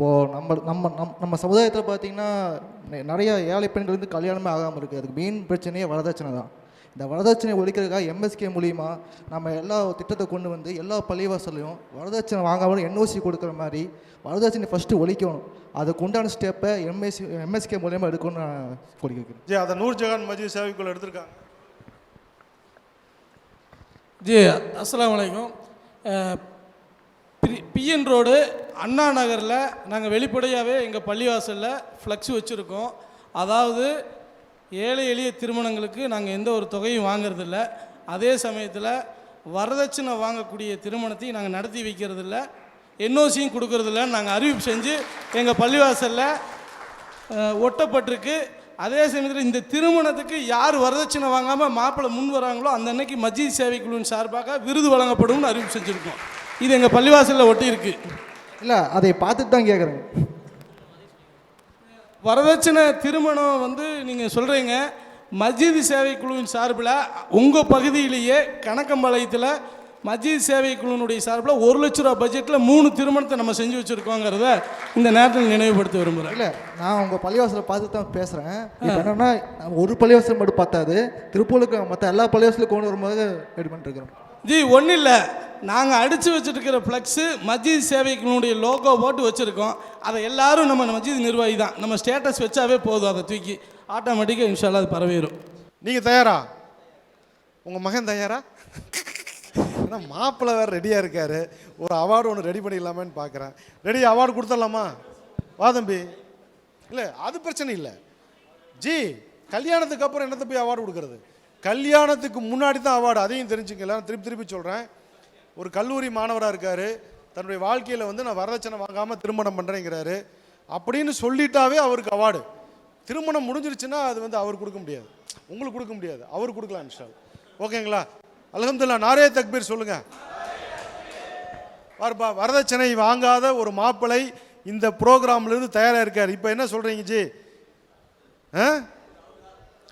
இப்போது நம்ம நம்ம நம் நம்ம சமுதாயத்தில் பார்த்தீங்கன்னா நெ- நிறைய ஏழை பெண்கள் வந்து கல்யாணமே ஆகாமல் இருக்குது அதுக்கு மெயின் பிரச்சனையே வரதட்சணை தான். இந்த வரதட்சணை ஒழிக்கிறதுக்காக எம்எஸ்கே மூலிமா நம்ம எல்லா திட்டத்தை கொண்டு வந்து எல்லா பள்ளிவாசல்லையும் வரதட்சணை வாங்காமல் என்ஓசி கொடுக்குற மாதிரி வரதட்சணை ஃபஸ்ட்டு ஒழிக்கணும். அதுக்கு உண்டான ஸ்டெப்பை எம்எஸ்சி எம்எஸ்கே மூலியமாக எடுக்கணும்னு நான் கோரிக்கை வைக்கிறேன் ஜி அதை நூர் ஜஹான் மஜீத் சேவைக்குள்ள எடுத்திருக்காங்க. ஜி அஸ்ஸலாமு அலைக்கும். அஹ், பி- பிஎன் ரோடு அண்ணா நகரில் நாங்கள் வெளிப்படையாகவே எங்கள் பள்ளிவாசலில் ஃப்ளக்ஸ் வச்சுருக்கோம். அதாவது ஏழை எளிய திருமணங்களுக்கு நாங்கள் எந்த ஒரு தொகையும் வாங்குறதில்ல. அதே சமயத்தில் வரதட்சணை வாங்கக்கூடிய திருமணத்தையும் நாங்கள் நடத்தி வைக்கிறதில்ல. என்ஓசியும் கொடுக்கறதில்லன்னு நாங்கள் அறிவிப்பு செஞ்சு எங்கள் பள்ளிவாசலில் ஒட்டப்பட்டிருக்கு. அதே சமயத்தில் இந்த திருமணத்துக்கு யார் வரதட்சணை வாங்காமல் மாப்பிள்ளை முன் வராங்களோ அந்த அன்னைக்கு மஜ்ஜித் சேவைக்குழுவின் சார்பாக விருது வழங்கப்படும்னு அறிவிப்பு செஞ்சுருக்கோம். இது எங்கள் பள்ளிவாசலில் ஒட்டியிருக்கு. இல்லை அதை பார்த்துட்டு தான் கேட்குறேன் வரதட்சணை திருமணம் வந்து நீங்கள் சொல்கிறீங்க மஸ்ஜித் சேவை குழுவின் சார்பில் உங்கள் பகுதியிலேயே கணக்கம்பாளையத்தில் மஸ்ஜித் சேவை குழுவினுடைய சார்பில் ஒரு லட்ச ரூபா பட்ஜெட்டில் மூணு திருமணத்தை நம்ம செஞ்சு வச்சுருக்கோங்கிறத இந்த நேரத்தில் நினைவுபடுத்த விரும்புகிறேன் இல்லை நான் உங்கள் பள்ளிவாசலை பார்த்து தான் பேசுகிறேன் என்னன்னா ஒரு பள்ளிவாசல் மட்டும் பார்த்தாது திருப்பூருக்கு மற்ற எல்லா பள்ளிவாசலும் கொண்டு வரும்போது ரெடி பண்ணிட்டுருக்கிறோம் ஜி ஒன்றும் இல்லை நாங்கள் அடித்து வச்சுருக்கிற ஃப்ளக்ஸு மஸ்ஜித் சேவைக்குனுடைய லோகோ போட்டு வச்சுருக்கோம். அதை எல்லாரும் நம்ம மஸ்ஜித் நிர்வாகி தான். நம்ம ஸ்டேட்டஸ் வச்சாவே போதும் அதை தூக்கி. ஆட்டோமேட்டிக்காக இன்ஷால்லா அது பரவிடும் நீங்கள் தயாரா? உங்கள் மகன் தயாரா? ஏன்னா மாப்பிள்ளை வேறு ரெடியாக இருக்கார். ஒரு அவார்டு ஒன்று ரெடி பண்ணிடலாமான்னு பார்க்குறேன் ரெடி அவார்டு கொடுத்துடலாமா? வா தம்பி. இல்லை அது பிரச்சனை இல்லை. ஜி கல்யாணத்துக்கு அப்புறம் என்னத்தை போய் அவார்டு கொடுக்கறது? கல்யாணத்துக்கு முன்னாடி தான் அவார்டு அதையும் தெரிஞ்சுங்க. எல்லாரும் திருப்பி திருப்பி சொல்கிறேன் ஒரு கல்லூரி மாணவராக இருக்கார். தன்னுடைய வாழ்க்கையில் வந்து நான் வரதட்சணை வாங்காமல் திருமணம் பண்ணுறேங்கிறாரு அப்படின்னு சொல்லிட்டாவே அவருக்கு அவார்டு திருமணம் முடிஞ்சிருச்சுன்னா அது வந்து அவர் கொடுக்க முடியாது. உங்களுக்கு கொடுக்க முடியாது. அவர் கொடுக்கலாம் இன்ஷால் ஓகேங்களா? அலகம்துல்லா நாரே தக்பீர் சொல்லுங்கள் பார்ப்பா வரதட்சணை வாங்காத ஒரு மாப்பிளை இந்த ப்ரோக்ராம்லேருந்து தயாராக இருக்கார். இப்போ என்ன சொல்கிறீங்க ஜி? ஆ?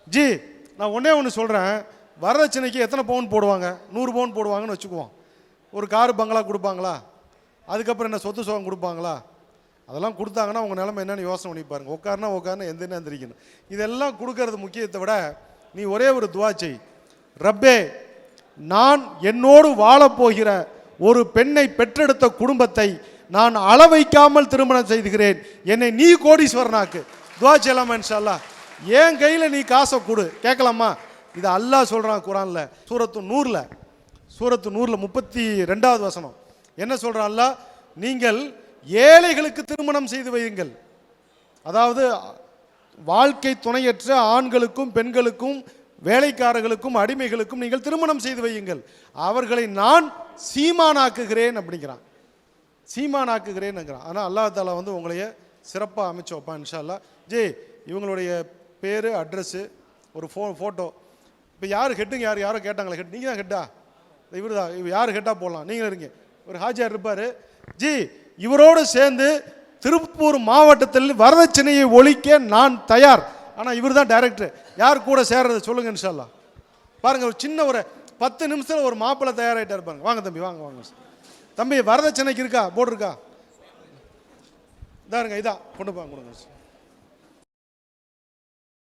ஜி நான் ஒன்றே ஒன்று சொல்கிறேன் வரதட்சணைக்கு எத்தனை பவுன் போடுவாங்க? நூறு பவுன் போடுவாங்கன்னு வச்சுக்குவோம். ஒரு காரு பங்களா கொடுப்பாங்களா? அதுக்கப்புறம் என்ன சொத்து சுகம் கொடுப்பாங்களா? அதெல்லாம் கொடுத்தாங்கன்னா உங்கள் நிலைமை என்னன்னு யோசனை பண்ணி பாருங்கள் உட்காருனா உட்காருனா எந்த என்ன எந்திரிக்கணும். இதெல்லாம் கொடுக்கறது முக்கியத்தை விட நீ ஒரே ஒரு துவா செய். ரப்பே நான் என்னோடு வாழப்போகிற ஒரு பெண்ணை பெற்றெடுத்த குடும்பத்தை நான் அள வைக்காமல் திருமணம் செய்துகிறேன். என்னை நீ கோடீஸ்வரனாக்கு. துவா செய்யலாமா இன்ஷா என் கையில் நீ காசை கொடு. கேட்கலாமா? இது அல்லாஹ் சொல்கிறான் குரானில் சூரத்து நூறில் சூரத்து நூறில் முப்பத்தி ரெண்டாவது வசனம். என்ன சொல்கிறான்ல நீங்கள் ஏழைகளுக்கு திருமணம் செய்து வையுங்கள். அதாவது வாழ்க்கை துணையற்ற ஆண்களுக்கும் பெண்களுக்கும் வேலைக்காரர்களுக்கும் அடிமைகளுக்கும் நீங்கள் திருமணம் செய்து வையுங்கள். அவர்களை நான் சீமானாக்குகிறேன் அப்படிங்கிறான். சீமானாக்குகிறேன்னுங்கிறான் ஆனால் அல்லாஹ் தாலா வந்து உங்களைய சிறப்பாக அமைச்சு வைப்பான் இன்ஷா அல்லாஹ் இவங்களுடைய பேர் அட்ரஸ்ஸு ஒரு ஃபோ ஃபோட்டோ. இப்போ யார் ஹெட்டுங்க யார்? யாரோ கேட்டாங்களே ஹெட் நீங்கள் தான் ஹெட்டா? இவர் தான் இவர் யார் கேட்டால் போடலாம் நீங்கள் இருங்க. ஒரு ஹாஜியார் இருப்பார். ஜி இவரோடு சேர்ந்து திருப்பூர் மாவட்டத்தில் வரதட்சணையை ஒழிக்க நான் தயார். ஆனால் இவர் தான் டைரக்டர் யார் கூட சேர்றது சொல்லுங்க இன்ஷால்லா. பாருங்கள் ஒரு சின்ன ஒரு பத்து நிமிஷத்தில் ஒரு மாப்பிள்ளை தயாராகிட்டார் பாருங்க. வாங்க தம்பி வாங்க வாங்க. தம்பி வரதட்சணைக்கு இருக்கா? போட்டிருக்கா? இதாருங்க இதான் கொண்டு போங்க கொடுங்க